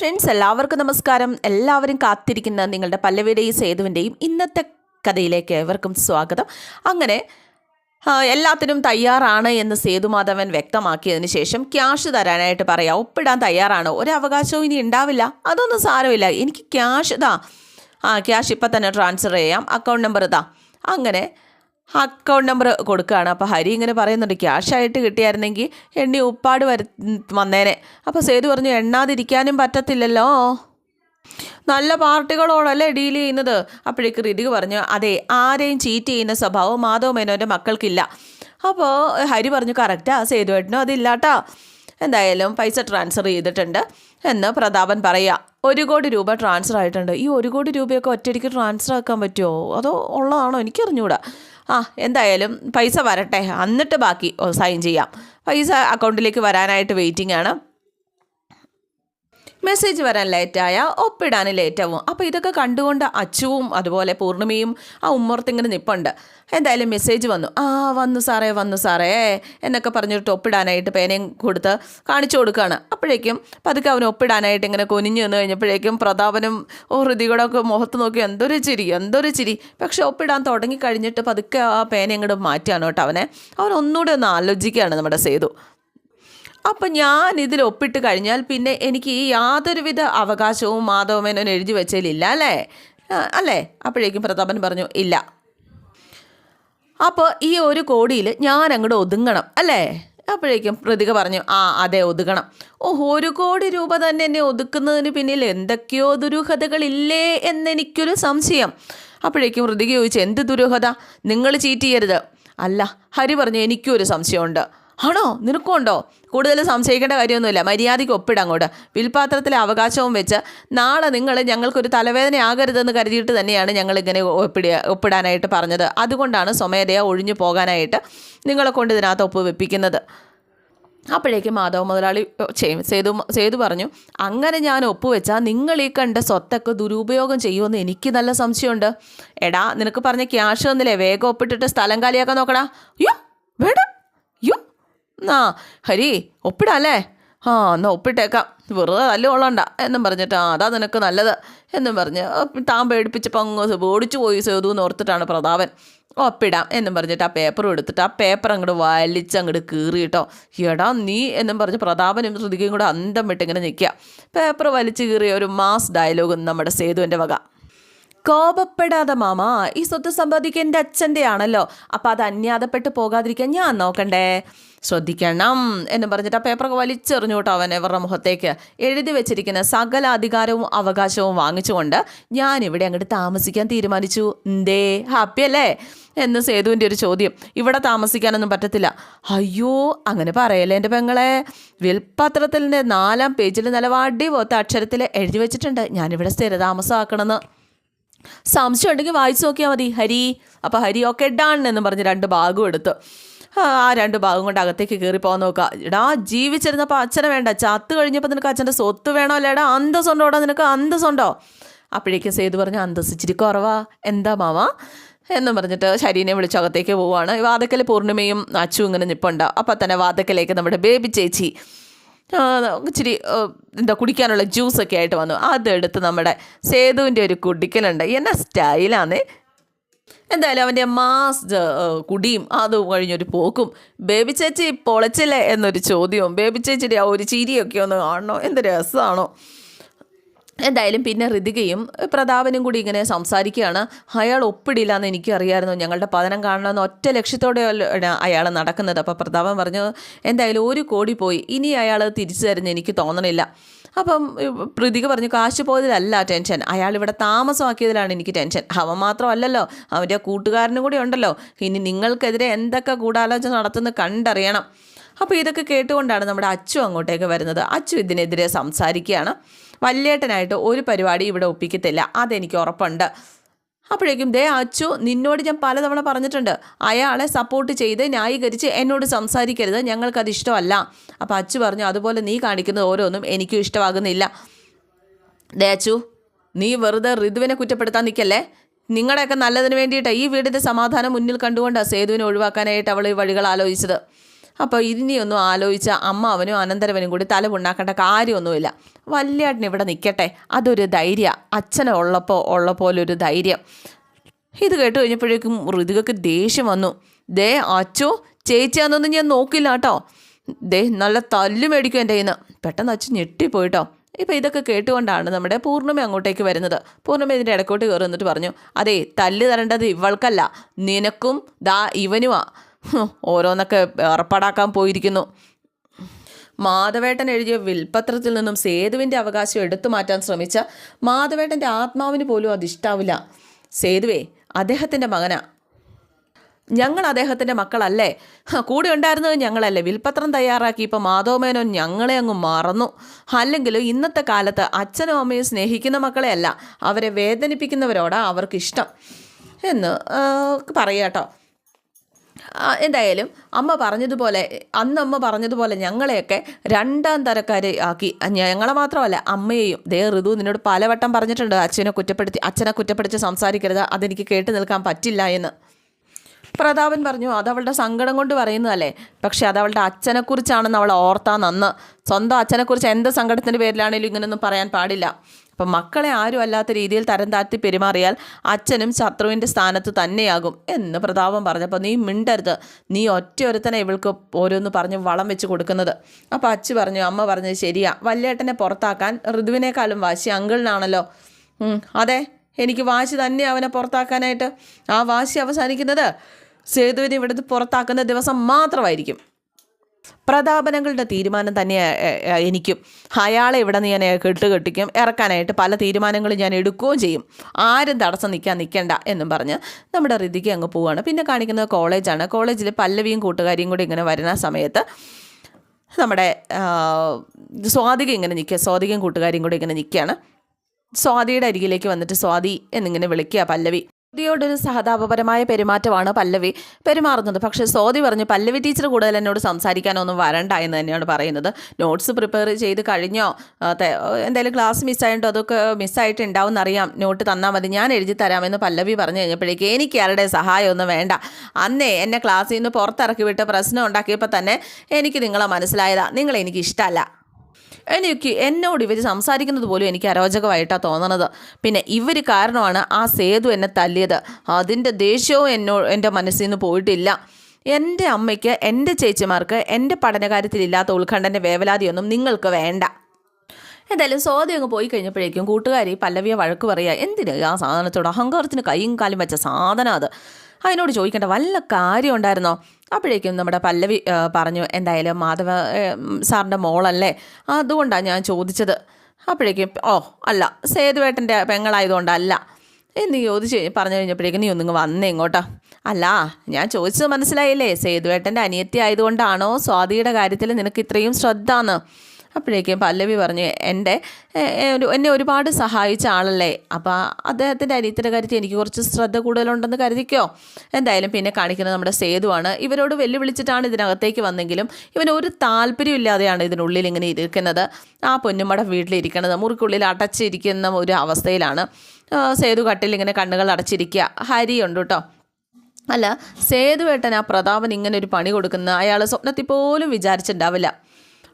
Friends എല്ലാവർക്കും നമസ്കാരം. എല്ലാവരും കാത്തിരിക്കുന്ന നിങ്ങളുടെ പല്ലവിയുടെയും സേതുവിന്റെയും ഇന്നത്തെ കഥയിലേക്ക് ഏവർക്കും സ്വാഗതം. അങ്ങനെ എല്ലാത്തിനും തയ്യാറാണ് എന്ന് സേതുമാധവൻ വ്യക്തമാക്കിയതിന് ശേഷം ക്യാഷ് തരാനായിട്ട് പറയാം. ഒപ്പിടാൻ തയ്യാറാണ്. ഒരവകാശവും ഇനി ഉണ്ടാവില്ല. അതൊന്നും സാരമില്ല. എനിക്ക് ക്യാഷ് ഇതാ ആ ക്യാഷ് ഇപ്പം തന്നെ ട്രാൻസ്ഫർ ചെയ്യാം. അക്കൗണ്ട് നമ്പർ ഇതാ അങ്ങനെ അക്കൗണ്ട് നമ്പർ കൊടുക്കുകയാണ്. അപ്പോൾ ഹരി ഇങ്ങനെ പറയുന്നുണ്ട് ക്യാഷായിട്ട് കിട്ടിയായിരുന്നെങ്കിൽ എണ്ണി ഉപ്പാട് വര വന്നേനെ. അപ്പോൾ സേതു പറഞ്ഞു എണ്ണാതിരിക്കാനും പറ്റത്തില്ലല്ലോ. നല്ല പാർട്ടികളോടല്ലേ ഡീൽ ചെയ്യുന്നത്? അപ്പോഴേക്ക് ഋതിക് പറഞ്ഞു അതെ ആരെയും ചീറ്റ് ചെയ്യുന്ന സ്വഭാവം മാധവ് മേനോന്റെ മക്കൾക്കില്ല. അപ്പോൾ ഹരി പറഞ്ഞു കറക്റ്റാ സേതുവേട്ടനും അതില്ലാട്ടാ. എന്തായാലും പൈസ ട്രാൻസ്ഫർ ചെയ്തിട്ടുണ്ട് എന്ന് പ്രതാപൻ പറയുക. ഒരു കോടി രൂപ ട്രാൻസ്ഫർ ആയിട്ടുണ്ട്. ഈ ഒരു കോടി രൂപയൊക്കെ ഒറ്റയടിക്ക് ട്രാൻസ്ഫർ ആക്കാൻ പറ്റുമോ? അതോ ഉള്ളതാണോ? എനിക്കറിഞ്ഞൂടാ. ആ എന്തായാലും പൈസ വരട്ടെ. എന്നിട്ട് ബാക്കി സൈൻ ചെയ്യാം. പൈസ അക്കൗണ്ടിലേക്ക് വരാനായിട്ട് വെയിറ്റിംഗ് ആണ്. മെസ്സേജ് വരാൻ ലേറ്റായ ഒപ്പിടാൻ ലേറ്റാവും. അപ്പോൾ ഇതൊക്കെ കണ്ടുകൊണ്ട് അച്ചുവും അതുപോലെ പൂർണിമയും ആ ഉമ്മർത്തിങ്ങനെ നിപ്പുണ്ട്. എന്തായാലും മെസ്സേജ് വന്നു. ആ വന്നു സാറേ വന്നു സാറേ എന്നൊക്കെ പറഞ്ഞിട്ട് ഒപ്പിടാനായിട്ട് പേനയും കൊടുത്ത് കാണിച്ചു കൊടുക്കുകയാണ് അപ്പോഴേക്കും പതുക്കെ അവൻ ഒപ്പിടാനായിട്ട് ഇങ്ങനെ കൊനിഞ്ഞു വന്നു കഴിഞ്ഞപ്പോഴേക്കും പ്രതാപനും ഓ ഹൃതികൂടെ ഒക്കെ മുഖത്ത് നോക്കി എന്തൊരു ചിരി എന്തൊരു ചിരി. പക്ഷെ ഒപ്പിടാൻ തുടങ്ങി കഴിഞ്ഞിട്ട് പതുക്കെ ആ പേന ഇങ്ങോട്ട് മാറ്റുകയാണ് കേട്ടോ അവനെ. അവൻ ഒന്നുകൂടെ ഒന്ന് ആലോചിക്കുകയാണ് നമ്മുടെ സേതു. അപ്പം ഞാൻ ഇതിൽ ഒപ്പിട്ട് കഴിഞ്ഞാൽ പിന്നെ എനിക്ക് യാതൊരുവിധ അവകാശവും മാധവമേനോൻ എഴുതി വെച്ചതിലില്ല അല്ലേ? അല്ലേ? അപ്പോഴേക്കും പ്രതാപൻ പറഞ്ഞു ഇല്ല. അപ്പോൾ ഈ ഒരു കോടിയിൽ ഞാൻ അങ്ങോട്ട് ഒതുങ്ങണം അല്ലേ? അപ്പോഴേക്കും പ്രതിക പറഞ്ഞു ആ അതെ ഒതുക്കണം ഓ ഒരു കോടി രൂപ തന്നെ എന്നെ ഒതുക്കുന്നതിന് പിന്നിൽ എന്തൊക്കെയോ ദുരൂഹതകളില്ലേ എന്നെനിക്കൊരു സംശയം. അപ്പോഴേക്കും ഋതിക ചോദിച്ചു എന്ത് ദുരൂഹത? നിങ്ങൾ ചീറ്റ് ചെയ്യരുത്. അല്ല ഹരി പറഞ്ഞു എനിക്കും ഒരു സംശയമുണ്ട്. ആണോ? നിനക്കുണ്ടോ കൂടുതൽ സംശയിക്കേണ്ട കാര്യമൊന്നുമില്ല. മര്യാദയ്ക്ക് ഒപ്പിടാം അങ്ങോട്ട്. വിൽപാത്രത്തിലെ അവകാശവും വെച്ച് നാളെ നിങ്ങൾ ഞങ്ങൾക്കൊരു തലവേദന ആകരുതെന്ന് കരുതിയിട്ട് തന്നെയാണ് ഞങ്ങളിങ്ങനെ ഒപ്പിടിയ ഒപ്പിടാനായിട്ട് പറഞ്ഞത്. അതുകൊണ്ടാണ് സ്വമേധയാ ഒഴിഞ്ഞു പോകാനായിട്ട് നിങ്ങളെ കൊണ്ട് ഇതിനകത്ത് ഒപ്പ് വെപ്പിക്കുന്നത്. അപ്പോഴേക്കും മാധവ മുതലാളി ചെയ്യും സേതു സേതു പറഞ്ഞു അങ്ങനെ ഞാൻ ഒപ്പുവെച്ചാൽ നിങ്ങൾ ഈ കണ്ട സ്വത്തൊക്കെ ദുരുപയോഗം ചെയ്യുമെന്ന് എനിക്ക് നല്ല സംശയമുണ്ട്. എടാ നിനക്ക് പറഞ്ഞ ക്യാഷ് ഒന്നില്ലേ വേഗം ഒപ്പിട്ടിട്ട് സ്ഥലം കാലിയാക്കാൻ നോക്കടാ. അയ്യോ വേണ്ട. ആ ഹരി ഒപ്പിടാല്ലേ? ആ എന്നാൽ ഒപ്പിട്ടേക്കാം. വെറുതെ തല്ല് കൊള്ളണ്ട എന്നും പറഞ്ഞിട്ട് ആ അതാ നിനക്ക് നല്ലത്. എന്നും പറഞ്ഞ് താൻ പേടിപ്പിച്ചപ്പോൾ അങ്ങ് ഓടിച്ചു പോയി സേതു എന്ന് ഓർത്തിട്ടാണ് പ്രതാപൻ. ഒപ്പിടാം എന്നും പറഞ്ഞിട്ട് ആ പേപ്പർ എടുത്തിട്ട് ആ പേപ്പർ അങ്ങോട്ട് വലിച്ച് അങ്ങോട്ട് കീറിയിട്ടോ എടാ നീ എന്നും പറഞ്ഞ് പ്രതാപനും ശ്രുതികയും കൂടെ അന്തം വിട്ടിങ്ങനെ നിൽക്കുക പേപ്പർ വലിച്ചു കീറിയ ഒരു മാസ് ഡയലോഗ് നമ്മുടെ സേതുവിന്റെ വക. കോപപ്പെടാതെ മാമ ഈ സ്വത്ത് സമ്പാദിക്കുക എന്റെ അച്ഛന്റെ ആണല്ലോ അപ്പം അത് അന്യാതപ്പെട്ട് പോകാതിരിക്കാൻ ഞാൻ നോക്കണ്ടേ? ശ്രദ്ധിക്കണം എന്ന് പറഞ്ഞിട്ട് ആ പേപ്പറൊക്കെ വലിച്ചെറിഞ്ഞു കേട്ടോ അവൻ ഇവരുടെ മുഖത്തേക്ക്. എഴുതി വെച്ചിരിക്കുന്ന സകല അധികാരവും അവകാശവും വാങ്ങിച്ചുകൊണ്ട് ഞാൻ ഇവിടെ അങ്ങോട്ട് താമസിക്കാൻ തീരുമാനിച്ചു. എന്തേ? ഹാപ്പി അല്ലേ? എന്ന് സേതുവിന്റെ ഒരു ചോദ്യം. ഇവിടെ താമസിക്കാനൊന്നും പറ്റത്തില്ല. അയ്യോ അങ്ങനെ പറയല്ലേ എന്റെ പെങ്ങളെ? വിൽപത്രത്തിന്റെ നാലാം പേജിൽ നിലവാടി പോത്ത അക്ഷരത്തിൽ എഴുതി വെച്ചിട്ടുണ്ട്. ഞാനിവിടെ സ്ഥിരതാമസമാക്കണമെന്ന്. സംശയം ഉണ്ടെങ്കിൽ വായിച്ചു നോക്കിയാൽ മതി. ഹരി അപ്പോൾ ഹരി ഓക്കെ ഡൺ എന്ന് പറഞ്ഞ് രണ്ട് ഭാഗവും എടുത്തു. ആ രണ്ട് ഭാഗം കൊണ്ട് അകത്തേക്ക് കയറി പോകാൻ നോക്കുക. എടാ ജീവിച്ചിരുന്നപ്പോൾ അച്ഛനെ വേണ്ട. ചത്ത് കഴിഞ്ഞപ്പോൾ നിനക്ക് അച്ഛന്റെ സ്വത്ത് വേണോ? അല്ലേടാ അന്തസ്സുണ്ടോ? എടാ നിനക്ക് അന്തസ്സുണ്ടോ? അപ്പോഴേക്കും സേതു പറഞ്ഞു അന്തസ് ഇച്ചിരി കുറവാ. എന്താ മാവ എന്ന് പറഞ്ഞിട്ട് ശരീനെ വിളിച്ച് അകത്തേക്ക് പോവുകയാണ്. വാതക്കൽ പൂർണിമയും അച്ചു ഇങ്ങനെ നിപ്പുണ്ട്. അപ്പം തന്നെ വാതക്കലേക്ക് നമ്മുടെ ബേബി ചേച്ചി ഇച്ചിരി എന്താ കുടിക്കാനുള്ള ജ്യൂസൊക്കെ ആയിട്ട് വന്നു. അതെടുത്ത് നമ്മുടെ സേതുവിന്റെ ഒരു കുടിക്കലുണ്ട്. എന്നാ സ്റ്റൈലാന്നേ. എന്തായാലും അവന്റെ മാസ് കുടിയും അത് കഴിഞ്ഞൊരു പോക്കും. ബേബി ചേച്ചി പൊളച്ചില്ലേ എന്നൊരു ചോദ്യവും. ബേബി ചേച്ചിയുടെ ആ ഒരു ചിരിയൊക്കെ ഒന്ന് കാണണോ? എന്ത് രസമാണോ എന്തായാലും പിന്നെ ഋതികയും പ്രതാപനും കൂടി ഇങ്ങനെ സംസാരിക്കുകയാണ്. അയാൾ ഒപ്പിടില്ല എന്ന് എനിക്കറിയായിരുന്നു. ഞങ്ങളുടെ പതനം കാണണമെന്ന് ഒറ്റ ലക്ഷ്യത്തോടെ അയാൾ നടക്കുന്നത്. അപ്പോൾ പ്രതാപൻ പറഞ്ഞു എന്തായാലും ഒരു കോടി പോയി. ഇനി അയാൾ തിരിച്ചു തരുന്ന എനിക്ക് തോന്നണില്ല. അപ്പം പ്രതിക പറഞ്ഞു കാശ് പോയതിലല്ല ടെൻഷൻ. അയാൾ ഇവിടെ താമസമാക്കിയതിലാണ് എനിക്ക് ടെൻഷൻ. അവൻ മാത്രമല്ലല്ലോ അവന്റെ കൂട്ടുകാരനും കൂടി ഉണ്ടല്ലോ. ഇനി നിങ്ങൾക്കെതിരെ എന്തൊക്കെ ഗൂഢാലോചന നടത്തുന്നത് കണ്ടറിയണം. അപ്പോൾ ഇതൊക്കെ കേട്ടുകൊണ്ടാണ് നമ്മുടെ അച്ചു അങ്ങോട്ടേക്ക് വരുന്നത്. അച്ചു ഇതിനെതിരെ സംസാരിക്കുകയാണ്. വല്യേട്ടനായിട്ട് ഒരു പരിപാടി ഇവിടെ ഒപ്പിക്കത്തില്ല. അതെനിക്ക് ഉറപ്പുണ്ട്. അപ്പോഴേക്കും ദേ അച്ചു നിന്നോട് ഞാൻ പലതവണ പറഞ്ഞിട്ടുണ്ട്. അയാളെ സപ്പോർട്ട് ചെയ്ത് ന്യായീകരിച്ച് എന്നോട് സംസാരിക്കരുത്. ഞങ്ങൾക്കത് ഇഷ്ടമല്ല. അപ്പോൾ അച്ചു പറഞ്ഞു അതുപോലെ നീ കാണിക്കുന്നത് ഓരോന്നും എനിക്കും ഇഷ്ടമാകുന്നില്ല. ദേ അച്ചു നീ വെറുതെ ഋതുവിനെ കുറ്റപ്പെടുത്താൻ നിൽക്കല്ലേ? നിങ്ങളുടെയൊക്കെ നല്ലതിന് വേണ്ടിയിട്ട് ഈ വീടിന്റെ സമാധാനം മുന്നിൽ കണ്ടുകൊണ്ടാണ് സേതുവിനെ ഒഴിവാക്കാനായിട്ട് അവൾ ഈ വഴികൾ ആലോചിച്ചത്. അപ്പോൾ ഇനിയൊന്നും ആലോചിച്ച അമ്മ അവനും അനന്തരവനും കൂടി തല പുണ്ണാക്കേണ്ട കാര്യമൊന്നുമില്ല. വല്യേട്ടൻ ഇവിടെ നിൽക്കട്ടെ അതൊരു ധൈര്യം. അച്ഛനെ ഉള്ളപ്പോൾ ഉള്ള പോലൊരു ധൈര്യം. ഇത് കേട്ട് കഴിഞ്ഞപ്പോഴേക്കും ഋതികക്ക് ദേഷ്യം വന്നു. ദേ അച്ചോ ചേച്ചിയാന്നൊന്നും ഞാൻ നോക്കില്ല കേട്ടോ. ദേ നല്ല തല്ലു മേടിക്കും എന്റെ നിന്ന് പെട്ടെന്ന് അച്ഛൻ ഞെട്ടിപ്പോയിട്ടോ. ഇപ്പം ഇതൊക്കെ കേട്ടുകൊണ്ടാണ് നമ്മുടെ പൂർണിമ അങ്ങോട്ടേക്ക് വരുന്നത്. പൂർണിമ ഇതിന്റെ ഇടക്കോട്ട് കയറി എന്നിട്ട് പറഞ്ഞു അതെ തല്ല് തരേണ്ടത് ഇവൾക്കല്ല. നിനക്കും ദാ ഇവനുമാ. ഹും, ഓരോന്നൊക്കെ ഏർപ്പാടാക്കാൻ പോയിരിക്കുന്നു. മാധവേട്ടൻ എഴുതിയ വിൽപത്രത്തിൽ നിന്നും സേതുവിന്റെ അവകാശം എടുത്തു മാറ്റാൻ ശ്രമിച്ച മാധവേട്ടന്റെ ആത്മാവിന് പോലും അതിഷ്ടാവില്ല സേതുവേ അദ്ദേഹത്തിന്റെ മകനാ. ഞങ്ങൾ അദ്ദേഹത്തിന്റെ മക്കളല്ലേ? കൂടെ ഉണ്ടായിരുന്നത് ഞങ്ങളല്ലേ. വിൽപത്രം തയ്യാറാക്കി ഇപ്പോൾ മാധവമേനോൻ ഞങ്ങളെ അങ്ങ് മറന്നു. അല്ലെങ്കിൽ ഇന്നത്തെ കാലത്ത് അച്ഛനും അമ്മയും സ്നേഹിക്കുന്ന മക്കളെ അല്ല അവരെ വേദനിപ്പിക്കുന്നവരോടാണ് അവർക്കിഷ്ടം. എന്ന് പറയാട്ടോ എന്തായാലും അമ്മ പറഞ്ഞതുപോലെ അന്ന് അമ്മ പറഞ്ഞതുപോലെ ഞങ്ങളെയൊക്കെ രണ്ടാം തരക്കാരെ ആക്കി. ഞങ്ങളെ മാത്രമല്ല അമ്മയെയും. ദേ ഋതു നിന്നോട് പലവട്ടം പറഞ്ഞിട്ടുണ്ട് അച്ഛനെ കുറ്റപ്പെടുത്തി അച്ഛനെ കുറ്റപ്പെടുത്തി സംസാരിക്കരുത് അതെനിക്ക് കേട്ട് നിൽക്കാൻ പറ്റില്ല എന്ന്. പ്രതാപൻ പറഞ്ഞു അതവളുടെ സങ്കടം കൊണ്ട് പറയുന്നതല്ലേ പക്ഷെ അതവളുടെ അച്ഛനെക്കുറിച്ചാണെന്ന് അവൾ ഓർത്താ നന്ന്. സ്വന്തം അച്ഛനെക്കുറിച്ച് എന്ത് സങ്കടത്തിന്റെ പേരിലാണെങ്കിലും ഇങ്ങനെയൊന്നും പറയാൻ പാടില്ല. അപ്പം മക്കളെ ആരും അല്ലാത്ത രീതിയിൽ തരം താഴ്ത്തി പെരുമാറിയാൽ അച്ഛനും ശത്രുവിന്റെ സ്ഥാനത്ത് തന്നെയാകും എന്ന് പ്രതാപം പറഞ്ഞപ്പോൾ നീ മിണ്ടരുത്. നീ ഒറ്റയൊരുത്തനെ ഇവൾക്ക് ഓരോന്ന് പറഞ്ഞ് വളം വെച്ച് കൊടുക്കുന്നത്. അപ്പോൾ അച്ഛ പറഞ്ഞു അമ്മ പറഞ്ഞത് ശരിയാ. വല്യേട്ടനെ പുറത്താക്കാൻ ഋതുവിനേക്കാളും വാശി അങ്കിളിനാണല്ലോ. അതെ എനിക്ക് വാശി തന്നെ അവനെ പുറത്താക്കാനായിട്ട് ആ വാശി അവസാനിക്കുന്നത്. സേതുവിനെ ഇവിടുന്ന് പുറത്താക്കുന്ന ദിവസം മാത്രമായിരിക്കും. പ്രതാപനങ്ങളുടെ തീരുമാനം തന്നെ എനിക്കും. അയാളെ ഇവിടെ നിന്ന് ഞാൻ കെട്ട് കെട്ടിക്കും. ഇറക്കാനായിട്ട് പല തീരുമാനങ്ങളും ഞാൻ എടുക്കുകയും ചെയ്യും. ആരും തടസ്സം നിൽക്കാൻ നിൽക്കേണ്ട എന്നും പറഞ്ഞ് നമ്മുടെ ഋതിക്ക് അങ്ങ് പോവുകയാണ് പിന്നെ കാണിക്കുന്നത് കോളേജാണ്. കോളേജിൽ പല്ലവിയും കൂട്ടുകാരിയും കൂടി ഇങ്ങനെ വരുന്ന സമയത്ത് നമ്മുടെ സ്വാതിക ഇങ്ങനെ നിൽക്കുക. സ്വാതികയും കൂട്ടുകാരിയും കൂടി ഇങ്ങനെ നിൽക്കുകയാണ്. സ്വാതിയുടെ അരികിലേക്ക് വന്നിട്ട് സ്വാതി എന്നിങ്ങനെ വിളിക്കുക പല്ലവി. സ്വാതിയോടൊരു സഹതാപപരമായ പെരുമാറ്റമാണ് പല്ലവി പെരുമാറുന്നത്. പക്ഷെ സോദി പറഞ്ഞു പല്ലവി ടീച്ചർ കൂടുതൽ എന്നോട് സംസാരിക്കാനൊന്നും വരണ്ട എന്ന് തന്നെയാണ് പറയുന്നത്. നോട്ട്സ് പ്രിപ്പയർ ചെയ്ത് കഴിഞ്ഞോ? എന്തായാലും ക്ലാസ് മിസ്സായിട്ടോ അതൊക്കെ മിസ്സായിട്ട് ഉണ്ടാവും എന്നറിയാം. നോട്ട് തന്നാൽ മതി ഞാൻ എഴുതി തരാമെന്ന് പല്ലവി പറഞ്ഞു കഴിഞ്ഞപ്പോഴേക്ക് എനിക്ക് ആരുടെ സഹായമൊന്നും വേണ്ട. അന്നേ എന്നെ ക്ലാസ്സിൽ നിന്ന് പുറത്തിറക്കി വിട്ട് പ്രശ്നം ഉണ്ടാക്കിയപ്പോൾ തന്നെ എനിക്ക് നിങ്ങളെ മനസ്സിലായതാ. നിങ്ങളെ എനിക്ക് ഇഷ്ടമല്ല എനിക്ക് എന്നോട് ഇവർ സംസാരിക്കുന്നത് പോലും എനിക്ക് അരോചകമായിട്ടാണ് തോന്നണത്. പിന്നെ ഇവർ കാരണമാണ് ആ സേതു എന്നെ തല്ലിയത്. അതിന്റെ ദേഷ്യവും എന്നോ എന്റെ മനസ്സിൽ നിന്ന് പോയിട്ടില്ല. എന്റെ അമ്മയ്ക്ക് എന്റെ ചേച്ചിമാർക്ക് എന്റെ പഠനകാര്യത്തിലില്ലാത്ത ഉത്കണ്ഠന്റെ വേവലാതിയൊന്നും നിങ്ങൾക്ക് വേണ്ട. എന്തായാലും സ്വാതി അങ്ങ് പോയി കഴിഞ്ഞപ്പോഴേക്കും കൂട്ടുകാരി പല്ലവിയെ വഴക്ക് പറയുക എന്തിന് ആ സാധനത്തോട് അഹങ്കാരത്തിന് കൈയും കാലും വെച്ച സാധനം അത്? അതിനോട് ചോദിക്കേണ്ട വല്ല കാര്യം ഉണ്ടായിരുന്നോ? അപ്പോഴേക്കും നമ്മുടെ പല്ലവി പറഞ്ഞു എന്തായാലും മാധവ സാറിന്റെ മോളല്ലേ? അതുകൊണ്ടാണ് ഞാൻ ചോദിച്ചത്. അപ്പോഴേക്കും ഓ അല്ല സേതുവേട്ടന്റെ പെങ്ങളായതുകൊണ്ടല്ല. എന്ന് ചോദിച്ച് പറഞ്ഞു കഴിഞ്ഞപ്പോഴേക്കും നീ ഒന്നിങ്ങ് വന്നേ ഇങ്ങോട്ടോ. അല്ല ഞാൻ ചോദിച്ചത് മനസ്സിലായില്ലേ? സേതുവേട്ടന്റെ അനിയത്തി ആയതുകൊണ്ടാണോ സ്വാതിയുടെ കാര്യത്തിൽ നിനക്ക് ഇത്രയും ശ്രദ്ധ അപ്പോഴേക്കും പല്ലവി പറഞ്ഞു എന്റെ എന്നെ ഒരുപാട് സഹായിച്ച ആളല്ലേ? അപ്പോൾ അദ്ദേഹത്തിന്റെ അനിയത്തിന്റെ കാര്യത്തിൽ എനിക്ക് കുറച്ച് ശ്രദ്ധ കൂടുതലുണ്ടെന്ന് കരുതിക്കോ? എന്തായാലും പിന്നെ കാണിക്കുന്നത് നമ്മുടെ സേതുവാണ്. ഇവരോട് വെല്ലുവിളിച്ചിട്ടാണ് ഇതിനകത്തേക്ക് വന്നെങ്കിലും ഇവന് ഒരു താല്പര്യമില്ലാതെയാണ് ഇതിനുള്ളിൽ ഇങ്ങനെ ഇരിക്കുന്നത്. ആ പൊന്നുമ്മടെ വീട്ടിലിരിക്കുന്നത് മുറിക്കുള്ളിൽ അടച്ചിരിക്കുന്ന ഒരു അവസ്ഥയിലാണ്. സേതു കട്ടിൽ ഇങ്ങനെ കണ്ണുകൾ അടച്ചിരിക്കുക. ഹരിയുണ്ട് കേട്ടോ അല്ല സേതുവേട്ടൻ ആ പ്രതാപൻ ഇങ്ങനെ ഒരു പണി കൊടുക്കുന്ന അയാൾ സ്വപ്നത്തിൽ പോലും വിചാരിച്ചിട്ടുണ്ടാവില്ല.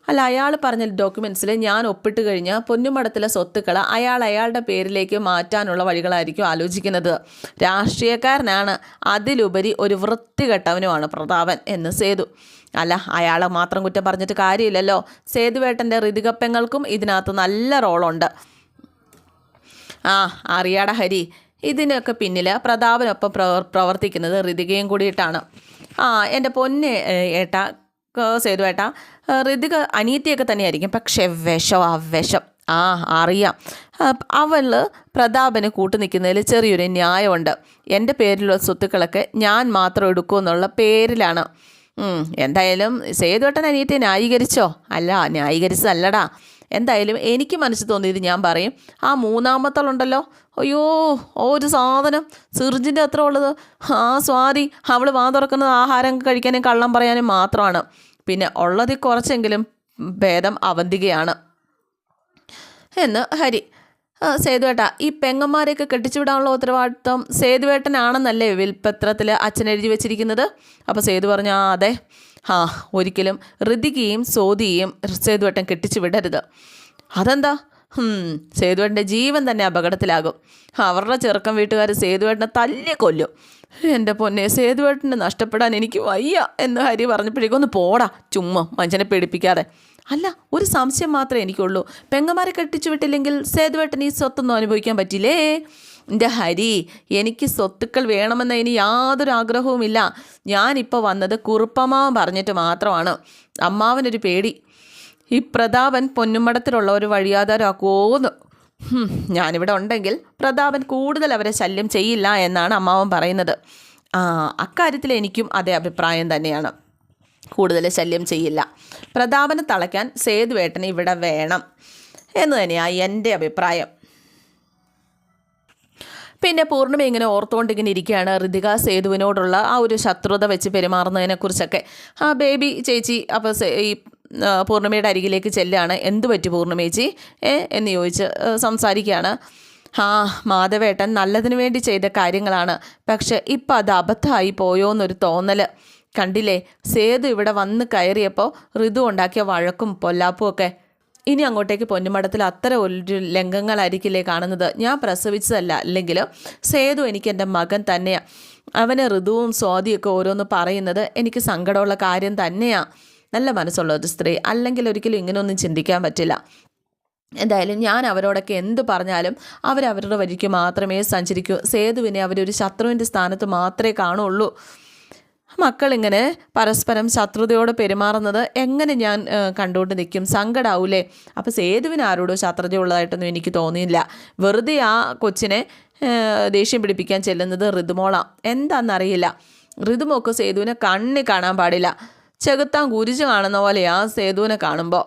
അല്ല അയാൾ പറഞ്ഞ ഡോക്യുമെന്റ്സിൽ ഞാൻ ഒപ്പിട്ട് കഴിഞ്ഞാൽ പൊന്നുമടത്തിലെ സ്വത്തുക്കൾ അയാൾ അയാളുടെ പേരിലേക്ക് മാറ്റാനുള്ള വഴികളായിരിക്കും ആലോചിക്കുന്നത്. രാഷ്ട്രീയക്കാരനാണ്. അതിലുപരി ഒരു വൃത്തികെട്ടവനുമാണ് പ്രതാപൻ എന്ന് സേതു. അല്ല അയാളെ മാത്രം കുറ്റം പറഞ്ഞിട്ട് കാര്യമില്ലല്ലോ. സേതുവേട്ടന്റെ ഋതികപ്പങ്ങൾക്കും ഇതിനകത്ത് നല്ല റോളുണ്ട്. ആ അറിയാട ഹരി. ഇതിനൊക്കെ പിന്നിൽ പ്രതാപനൊപ്പം പ്രവർ പ്രവർത്തിക്കുന്നത് ഋതികയും കൂടിയിട്ടാണ്. ആ എന്റെ പൊന്നെ ഏട്ടാ ക- സേതു ഏട്ടാ ഏ, ഋതിക അനിയത്തിയൊക്കെ തന്നെയായിരിക്കും. പക്ഷേ വിഷം ആ വിഷം. ആ അറിയാം. അവൾ പ്രതാപന് കൂട്ടു നിൽക്കുന്നതിൽ ചെറിയൊരു ന്യായമുണ്ട്. എന്റെ പേരിലുള്ള സ്വത്തുക്കളൊക്കെ ഞാൻ മാത്രം എടുക്കൂ എന്നുള്ള പേരിലാണ്. എന്തായാലും സേതുവേട്ടൻ അനിയത്തെ ന്യായീകരിച്ചോ? അല്ല ന്യായീകരിച്ചതല്ലടാ. എന്തായാലും എനിക്ക് മനസ്സ് തോന്നിയത് ഞാൻ പറയും. ആ മൂന്നാമത്തളുണ്ടല്ലോ. അയ്യോ ഒരു സാധനം. സിറിഞ്ചിന്റെ അത്ര ഉള്ളത്. ആ സ്വാതി അവൾ വാ തുറക്കുന്നത് ആഹാരം കഴിക്കാനും കള്ളം പറയാനും മാത്രമാണ്. പിന്നെ ഉള്ളതിൽ കുറച്ചെങ്കിലും ഭേദം അവന്തികയാണ്. എന്ന് ഹരി സേതുവേട്ട ഈ പെങ്ങന്മാരെയൊക്കെ കെട്ടിച്ചുവിടാനുള്ള ഉത്തരവാദിത്വം സേതുവേട്ടനാണെന്നല്ലേ വിൽപത്രത്തിൽ അച്ഛൻ എഴുതി വെച്ചിരിക്കുന്നത്? അപ്പോൾ സേതു പറഞ്ഞു ആ അതെ. ആ ഒരിക്കലും ഋതികയും സോതിയെയും സേതുവേട്ടൻ കെട്ടിച്ചു വിടരുത് അതെന്താ സേതുവേട്ടന്റെ ജീവൻ തന്നെ അപകടത്തിലാകും. അവരുടെ ചെറുക്കം വീട്ടുകാർ സേതുവേട്ടനെ തല്ലി കൊല്ലും എന്റെ പൊന്നെ സേതുവേട്ടനെ നഷ്ടപ്പെടാൻ എനിക്ക് വയ്യ എന്ന് ഹരി പറഞ്ഞപ്പോഴേക്കും ഒന്ന് പോടാ ചുമ്മാ മനുഷ്യനെ പേടിപ്പിക്കാതെ. അല്ല ഒരു സംശയം മാത്രമേ എനിക്കുള്ളൂ. പെങ്ങമാരെ കെട്ടിച്ചു വിട്ടില്ലെങ്കിൽ സേതുവേട്ടൻ ഈ സ്വത്തൊന്നും അനുഭവിക്കാൻ പറ്റില്ലേ? എന്റെ ഹരി എനിക്ക് സ്വത്തുക്കൾ വേണമെന്ന് ഇനി യാതൊരു ആഗ്രഹവുമില്ല. ഞാനിപ്പോൾ വന്നത് കുറുപ്പമാവൻ പറഞ്ഞിട്ട് മാത്രമാണ്. അമ്മാവനൊരു പേടി. ഈ പ്രതാപൻ പൊന്നുമടത്തിലുള്ള ഒരു വഴിയാധാരാക്കുമോന്ന് ഹും, ഞാനിവിടെ ഉണ്ടെങ്കിൽ പ്രതാപൻ കൂടുതൽ അവരെ ശല്യം ചെയ്യില്ല എന്നാണ് അമ്മാവൻ പറയുന്നത്. ആ അക്കാര്യത്തിൽ എനിക്കും അതേ അഭിപ്രായം തന്നെയാണ്. കൂടുതൽ ശല്യം ചെയ്യില്ല. പ്രതാപനെ തളയ്ക്കാൻ സേതുവേട്ടന് ഇവിടെ വേണം എന്ന് തന്നെയാണ് എന്റെ അഭിപ്രായം. പിന്നെ പൂർണിമ ഇങ്ങനെ ഓർത്തുകൊണ്ടിങ്ങനെ ഇരിക്കുകയാണ്. ഋതിക സേതുവിനോടുള്ള ആ ഒരു ശത്രുത വെച്ച് പെരുമാറുന്നതിനെക്കുറിച്ചൊക്കെ. ആ ബേബി ചേച്ചി അപ്പോൾ ഈ പൂർണിമയുടെ അരികിലേക്ക് ചെല്ലുകയാണ് എന്ത് പറ്റി പൂർണിമേച്ചി? ഏ എന്ന് ചോദിച്ച് സംസാരിക്കുകയാണ്. ആ മാധവേട്ടൻ നല്ലതിന് വേണ്ടി ചെയ്ത കാര്യങ്ങളാണ്. പക്ഷെ ഇപ്പം അത് അബദ്ധമായി പോയോ എന്നൊരു തോന്നൽ കണ്ടില്ലേ സേതു ഇവിടെ വന്ന് കയറിയപ്പോൾ ഋതു ഉണ്ടാക്കിയ വഴക്കും പൊല്ലാപ്പും ഒക്കെ. ഇനി അങ്ങോട്ടേക്ക് പൊന്നുമടത്തിൽ അത്ര ഒരു ലംഘങ്ങളായിരിക്കില്ലേ കാണുന്നത്? ഞാൻ പ്രസവിച്ചതല്ല. അല്ലെങ്കിൽ സേതു എനിക്ക് എന്റെ മകൻ തന്നെയാണ് അവന് ഋതുവും സ്വാതിയൊക്കെ ഓരോന്ന് പറയുന്നത് എനിക്ക് സങ്കടമുള്ള കാര്യം തന്നെയാണ് നല്ല മനസ്സുള്ള ഒരു സ്ത്രീ അല്ലെങ്കിൽ ഒരിക്കലും ഇങ്ങനെയൊന്നും ചിന്തിക്കാൻ പറ്റില്ല. എന്തായാലും ഞാൻ അവരോടൊക്കെ എന്ത് പറഞ്ഞാലും അവരവരുടെ വഴിക്ക് മാത്രമേ സഞ്ചരിക്കൂ. സേതുവിനെ അവരൊരു ശത്രുവിന്റെ സ്ഥാനത്ത് മാത്രമേ കാണുള്ളൂ. മക്കളിങ്ങനെ പരസ്പരം ശത്രുതയോടെ പെരുമാറുന്നത് എങ്ങനെ ഞാൻ കണ്ടുകൊണ്ട് നിൽക്കും? സങ്കടാവൂലേ? അപ്പോൾ സേതുവിന് ആരോടും ശത്രുത ഉള്ളതായിട്ടൊന്നും എനിക്ക് തോന്നിയില്ല. വെറുതെ ആ കൊച്ചിനെ ദേഷ്യം പിടിപ്പിക്കാൻ ചെല്ലുന്നത് ഋതുമോളാം എന്താണെന്നറിയില്ല ഋതുമോക്ക് സേതുവിനെ കണ്ണി കാണാൻ പാടില്ല. ചെകുത്താൻ കുരിശ് കാണുന്ന പോലെയാ സേതുവിനെ കാണുമ്പോൾ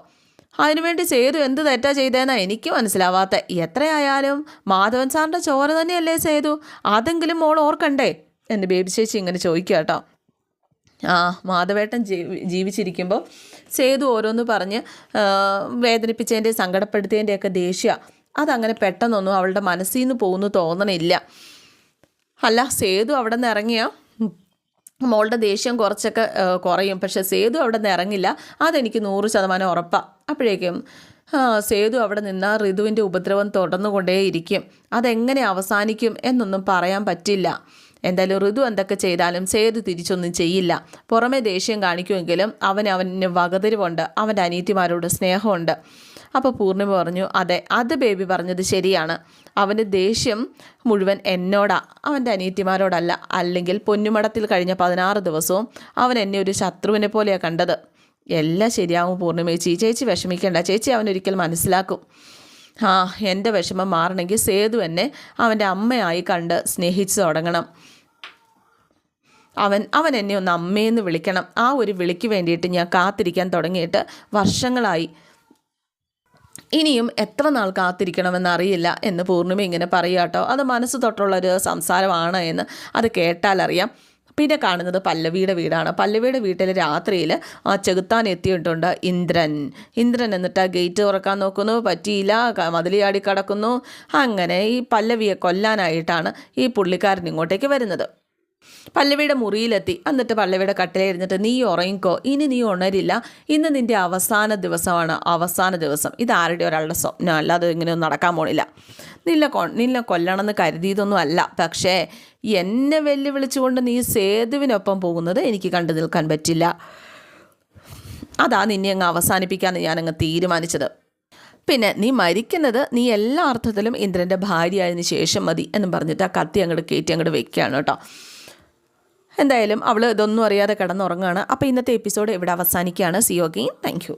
അതിനുവേണ്ടി സേതു എന്ത് തെറ്റാ ചെയ്തതെന്നാ എനിക്ക് മനസ്സിലാവാത്ത. എത്രയായാലും മാധവൻ സാറിന്റെ ചോര തന്നെയല്ലേ സേതു? അതെങ്കിലും മോൾ ഓർക്കണ്ടേ? എന്റെ ബേബി ചേച്ചി ഇങ്ങനെ ചോദിക്കുക കേട്ടോ. ആ മാധവേട്ടൻ ജീവി ജീവിച്ചിരിക്കുമ്പോൾ സേതു ഓരോന്ന് പറഞ്ഞ് ആ, വേദനിപ്പിച്ചതിന്റെ സങ്കടപ്പെടുത്തിയതിന്റെയൊക്കെ ദേഷ്യ. അതങ്ങനെ പെട്ടെന്നൊന്നും അവളുടെ മനസ്സിൽ നിന്ന് പോകുന്നു തോന്നണില്ല. അല്ല സേതു അവിടെ നിന്ന് ഇറങ്ങിയ? മോളുടെ ദേഷ്യം കുറച്ചൊക്കെ കുറയും. പക്ഷെ സേതു അവിടെ നിന്ന് ഇറങ്ങില്ല. അതെനിക്ക് നൂറ് ശതമാനം ഉറപ്പാണ് അപ്പോഴേക്കും സേതു അവിടെ നിന്ന് ഋതുവിന്റെ ഉപദ്രവം തുടർന്നുകൊണ്ടേയിരിക്കും. അതെങ്ങനെ അവസാനിക്കും എന്നൊന്നും പറയാൻ പറ്റില്ല. എന്തായാലും ഋതു എന്തൊക്കെ ചെയ്താലും സേതു തിരിച്ചൊന്നും ചെയ്യില്ല. പുറമെ ദേഷ്യം കാണിക്കുമെങ്കിലും അവൻ അവന് വകതിരിവുണ്ട്. അവന്റെ അനീതിമാരോട് സ്നേഹമുണ്ട്. അപ്പോൾ പൂർണിമ പറഞ്ഞു അതെ അത് ബേബി പറഞ്ഞത് ശരിയാണ്. അവന്റെ ദേഷ്യം മുഴുവൻ എന്നോടാ. അവന്റെ അനീതിമാരോടല്ല അല്ലെങ്കിൽ പൊന്നുമടത്തിൽ കഴിഞ്ഞ പതിനാറ് ദിവസവും അവൻ എന്നെ ഒരു ശത്രുവിനെ പോലെയാണ് കണ്ടത്. എല്ലാം ശരിയാവും പൂർണിമ ചേച്ചി ചേച്ചി വിഷമിക്കേണ്ട. ചേച്ചി അവനൊരിക്കൽ മനസ്സിലാക്കും. ആ എന്റെ വിഷമം മാറണമെങ്കിൽ സേതു എന്നെ അവന്റെ അമ്മയായി കണ്ട് സ്നേഹിച്ചു തുടങ്ങണം. അവൻ അവൻ എന്നെ ഒന്ന് അമ്മയെന്ന് വിളിക്കണം. ആ ഒരു വിളിക്ക് വേണ്ടിയിട്ട് ഞാൻ കാത്തിരിക്കാൻ തുടങ്ങിയിട്ട് വർഷങ്ങളായി. ഇനിയും എത്ര നാൾ കാത്തിരിക്കണമെന്ന് അറിയില്ല എന്ന് പൂർണിമ ഇങ്ങനെ പറയാട്ടോ അത് മനസ്സ് തൊട്ടുള്ളൊരു സംസാരമാണ് എന്ന് അത് കേട്ടാലറിയാം പിന്നെ കാണുന്നത് പല്ലവിയുടെ വീടാണ്. പല്ലവിയുടെ വീട്ടിൽ രാത്രിയിൽ ആ ചെകുത്താൻ എത്തിയിട്ടുണ്ട് ഇന്ദ്രൻ. ഇന്ദ്രൻ എന്നിട്ട് ഗേറ്റ് തുറക്കാൻ നോക്കുന്നു. പറ്റിയില്ല മതിലിയാടി കടക്കുന്നു. അങ്ങനെ ഈ പല്ലവിയെ കൊല്ലാനായിട്ടാണ് ഈ പുള്ളിക്കാരൻ ഇങ്ങോട്ടേക്ക് വരുന്നത്. പല്ലവിയുടെ മുറിയിലെത്തി. എന്നിട്ട് പല്ലവിയുടെ കട്ടിലിരുന്നിട്ട് നീ ഉറങ്ങിക്കോ. ഇനി നീ ഉണരില്ല. ഇന്ന് നിന്റെ അവസാന ദിവസമാണ്. അവസാന ദിവസം. ഇത് ആരുടെ ഒരാളുടെ സ്വപ്നം? അല്ലാതെ ഇങ്ങനെയൊന്നും നടക്കാൻ പോണില്ല. നിന്നെ കൊ നിന്നെ കൊല്ലണമെന്ന് കരുതിയതൊന്നും അല്ല. പക്ഷേ എന്നെ വെല്ലുവിളിച്ചുകൊണ്ട് നീ സേതുവിനൊപ്പം പോകുന്നത് എനിക്ക് കണ്ടു നിൽക്കാൻ പറ്റില്ല. അതാ നിന്നെ അങ്ങ് അവസാനിപ്പിക്കാമെന്ന് ഞാനങ്ങ് തീരുമാനിച്ചത്. പിന്നെ നീ മരിക്കുന്നത് നീ എല്ലാ അർത്ഥത്തിലും ഇന്ദ്രന്റെ ഭാര്യയായതിനു ശേഷം മതി എന്ന് പറഞ്ഞിട്ട് ആ കത്തി അങ്ങോട്ട് കയറ്റി അങ്ങോട്ട് വെക്കുകയാണ് കേട്ടോ. എന്തായാലും അവൾ ഇതൊന്നും അറിയാതെ കിടന്നുറങ്ങുകയാണ്. അപ്പോൾ ഇന്നത്തെ എപ്പിസോഡ് ഇവിടെ അവസാനിക്കുകയാണ്. സിയോഗി താങ്ക് യു